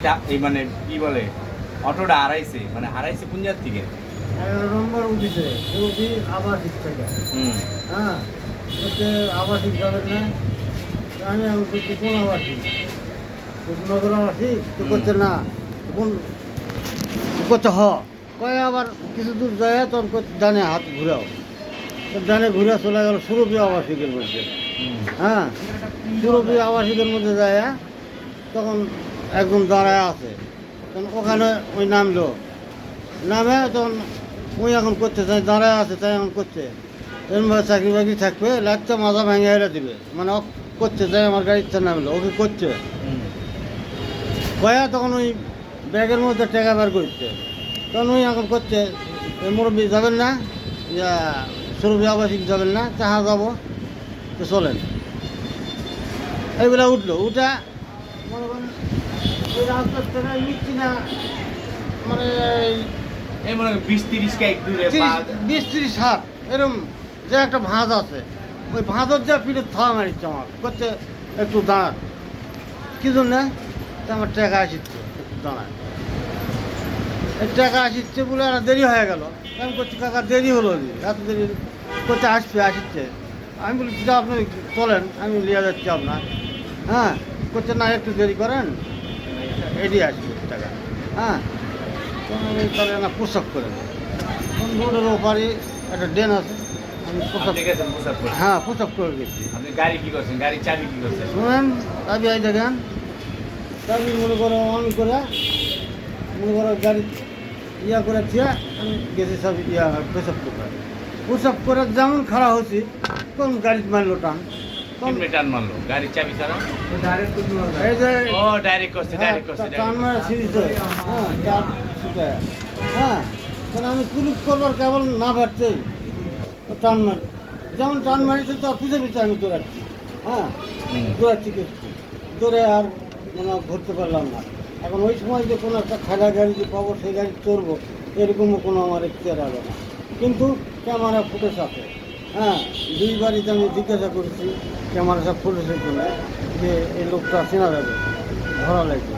এই মানে কি বলে অটোটা হারাইছে মানে হারাইছে কোন থেকে? নম্বর উঠিছে উঠি আবাসিক থেকে। হুম। হ্যাঁ আবাসিক যাবেন না আমি আবাসিক? নগর আবাসিক? তো করছে না কোন করছে হ। কয়ে আবার কিছু দূর যায় তখন ডানে হাত ঘুরাও। ডানে ঘুরে চলে গেল সুরভি আবাসিকের মধ্যে। হ্যাঁ সুরভি আবাসিকের মধ্যে যায় তখন একদম দাঁড়ায় আছে। তখন ওখানে ওই নামলো। নামে তখন ওই এখন করছে, তাই দাঁড়ায় আছে, তাই এখন করছে। এরমভাবে চাকরি বাকরি থাকবে লাগতে মাথা ভেঙে হেরে দিবে। মানে করছে, তাই আমার গাড়িতে নামলো, ওকে করছে। কয়া তখন ওই ব্যাগের মধ্যে টাকা বের করছে। তখন ওই এখন করছে "এ মুরব্বী যাবেন না, ইয়া সুরভি আবাসিক যাবেন না চাহা যাব তো চলেন। এইগুলা উঠল। উঠা মনে করেন ওই থেকে নিচ্ছি না মানে এই মনে বিশ তিরিশ কে দূরে বিশ তিরিশ হাত এরম যে একটা ভাঁজ আছে ওই ভাঁজর যা পিঠে মারিচ্ছে আমার করছে একটু দাঁড়ান। কি জন্য? তা আমার টাকা আসিচ্ছে একটু দাঁড়ান। এই টাকা আসিচ্ছে বলে আর দেরি হয়ে গেল। আমি করছি কাকা দেরি হলো এত দেরি করতে আসছে আসিচ্ছে। আমি বলি আপনি চলেন আমি নিয়ে যাচ্ছি আপনার। হ্যাঁ করছে না একটু দেরি করেন। এটি আসবে টাকা। হ্যাঁ। তাহলে না পোশাক করে তখন রোডের ওপারে একটা ড্রেন আছে আমি পোশাক পোশাক। হ্যাঁ পোশাক করে গেছি। আপনি গাড়ি কি করছেন? গাড়ির চাবি কি করছেন? শুনেন চাবি আই দেখেন। চাবি মনে করো অন করে মনে করো গাড়ি ইয়া করে থিয়া আমি গেছি সব ইয়া পেশাব করে পেশাব করে যেমন খারাপ হচ্ছি কোন গাড়ি মারলো টান। তিন মিটার মারলো গাড়ির চাবি ছাড়া? ও ডাইরেক্ট করছে হ্যাঁ, ডাইরেক্ট করছে টান মারা সিরিজে হ্যাঁ। হ্যাঁ আমি কুলুপ করবার কেবল না পারতেই টান মারি। যেমন টান মারিছে তার পিছনে পিছনে আমি দৌড়াচ্ছি হ্যাঁ। দৌড়াচ্ছি কিছু দৌড়ে আর মানে ঘুরতে পারলাম না। এখন ওই সময় যে কোনো একটা খাজা গাড়ি যে পাবো সেই গাড়ি চড়বো এরকমও কোনো আমার এখতিয়ার হবে না। কিন্তু ক্যামেরা ফুটেজ আছে। হ্যাঁ দুই বাড়িতে আমি জিজ্ঞাসা করেছি, ক্যামেরা সব ফুটেজের জন্য, যে এই লোকটা চেনা যাবে, ধরা লাগবে।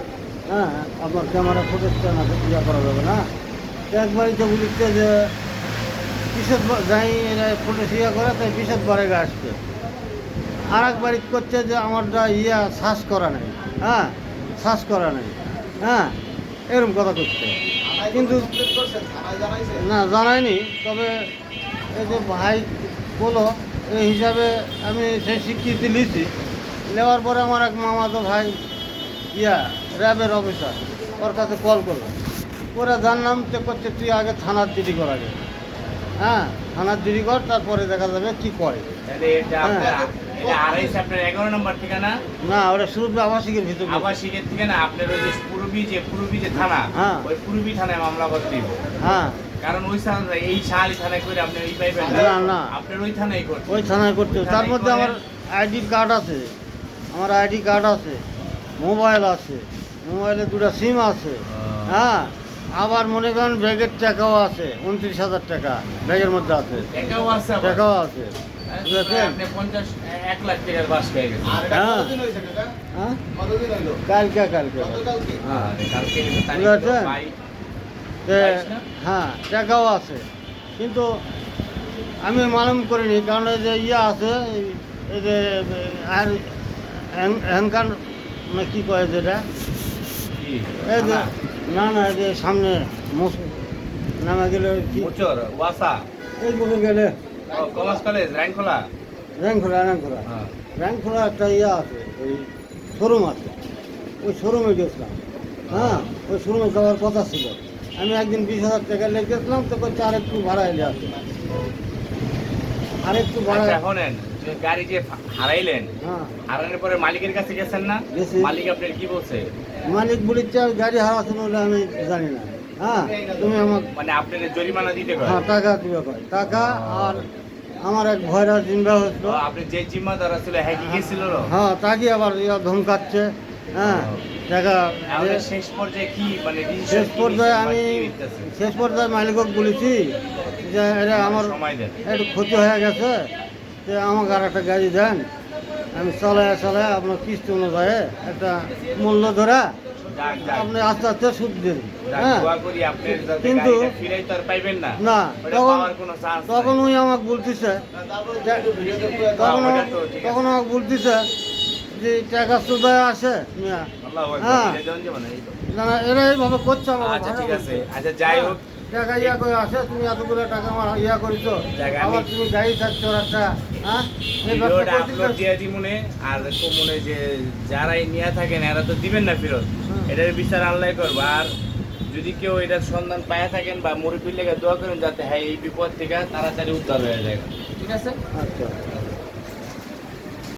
হ্যাঁ আপনার ক্যামেরা ফুটেজটা না, ইয়া করা যাবে না। একবারই তো বলিতে যে, বিশেষ যাই ফুটেজ ইয়া করে, তাই বিশেষ বারে আসছে আর এক বাড়ি করছে যে আমারটা ইয়া, শ্বাস করা নেই। হ্যাঁ শ্বাস করা নেই। হ্যাঁ এরকম কথা করছে। কিন্তু না, জানায়নি। তবে এই যে ভাই বলো এই হিসাবে আমি সেই স্বীকৃতি নিয়েছি। নেওয়ার পরে আমার এক মামাতো ভাই ইয়া র্যাবের অফিসার ওর কাছে কল করল। ওরা জানলাম তো করছে তুই আগে থানার জিডি কর আগে। হ্যাঁ থানার জিডি কর তারপরে দেখা যাবে কি করে। ঠিকানা? না আবাসিকের ভিতরে আবাসিকের আপনার ওই যে পূর্বী যে পূর্বী যে থানা হ্যাঁ। ওই পূর্বী থানায় মামলা করতে হ্যাঁ। কারণ ওই এই শাহালি থানায় করে আপনি ওই পাইবেন না, না। আপনার ওই থানায় করতে ওই থানায় করতে হবে। তার মধ্যে আমার আইডি কার্ড আছে। আমার আইডি কার্ড আছে। মোবাইল আছে। মোবাইলে দুটো সিম আছে। হ্যাঁ। আবার মনে করেন ব্যাগের টাকাও আছে। উনত্রিশ হাজার টাকা ব্যাগের মধ্যে আছে। টাকাও আছে হ্যাঁ। হ্যাঁ? কালকে কালকে। হ্যাঁ, না? হ্যাঁ টাকাও আছে। কিন্তু আমি মালুম করিনি কারণ এই যে ইয়ে আছে এই- যে আর হ্যাঙ্কার না কি কয় যেটা? এই যে না না এই যে সামনে মোস নামে গেলে কি? ওয়াসা, এই বুকে গেলে। কলেজ, রাইনখোলা। র্যাঙ্ক খোলা র্যাঙ্ক খোলা হ্যাঁ। র্যাঙ্ক একটা ইয়ে আছে ওই শোরুম আছে। ওই শোরুমে গেছিলাম। হ্যাঁ ওই শোরুমে যাওয়ার কথা ছিল। আমি একদিন বিশ হাজার টাকা লেগে গেছিলাম তো বলছে আর একটু ভাড়া এলে আছে। আর একটু ভাড়া আচ্ছা, শোনেন, গাড়ি যে হারাইলেন হ্যাঁ। হারানোর পরে মালিকের কাছে গেছেন না? মালিক আপনার কি বলছে? মালিক বলিচ্ছে আর গাড়ি হারাছিল বলে আমি জানি না। হ্যাঁ তুমি আমার মানে আপনার জরিমানা দিতে কয় হ্যাঁ টাকা দিবে কয়। টাকা আর আমার এক ভয়রা জিম্বা হচ্ছিল আপনি যে জিম্মাদার ছিল হ্যাঁ কি গেছিল? হ্যাঁ তাকে আবার ধমকাচ্ছে হ্যাঁ। টাকা শেষ পর্যায়ে কি মানে শেষ পর্যায়ে আমি শেষ পর্যায়ে মালিকক বলেছি যে এটা আমার একটু ক্ষতি হয়ে গেছে যে আমাকে আর একটা গাড়ি দেন। আমি চালায় চালায় আপনার কিস্তি অনুযায়ী একটা মূল্য ধরা। আপনি আস্তে আস্তে সুদ দিন হ্যাঁ। কিন্তু- না। তখন তখন ওই আমাকে বলতেছে তখন আছে। তখন আমাকে বলতেছে যে টাকা সুদায় আসে মিয়া। হ্যাঁ। না না, এরা এইভাবে করছে আচ্ছা ঠিক আছে। আচ্ছা যাই হোক। টাকা ইয়া করে আসে তুমি এতগুলো টাকা আমার ইয়া করেছ। আবার তুমি গাড়ি থাকছো একটা হ্যাঁ? আপলোড দিয়ে আর মনে যে যারাই নিয়ে থাকেন এরা তো দিবেন না ফেরত। এটার বিচার আল্লাহ করব। আর যদি কেউ এটার সন্ধান পায় থাকেন বা মুরব্বীর লেগে দোয়া করেন যাতে হ্যাঁ এই বিপদ থেকে তাড়াতাড়ি উদ্ধার হয়ে যায়। ঠিক আছে? আচ্ছা।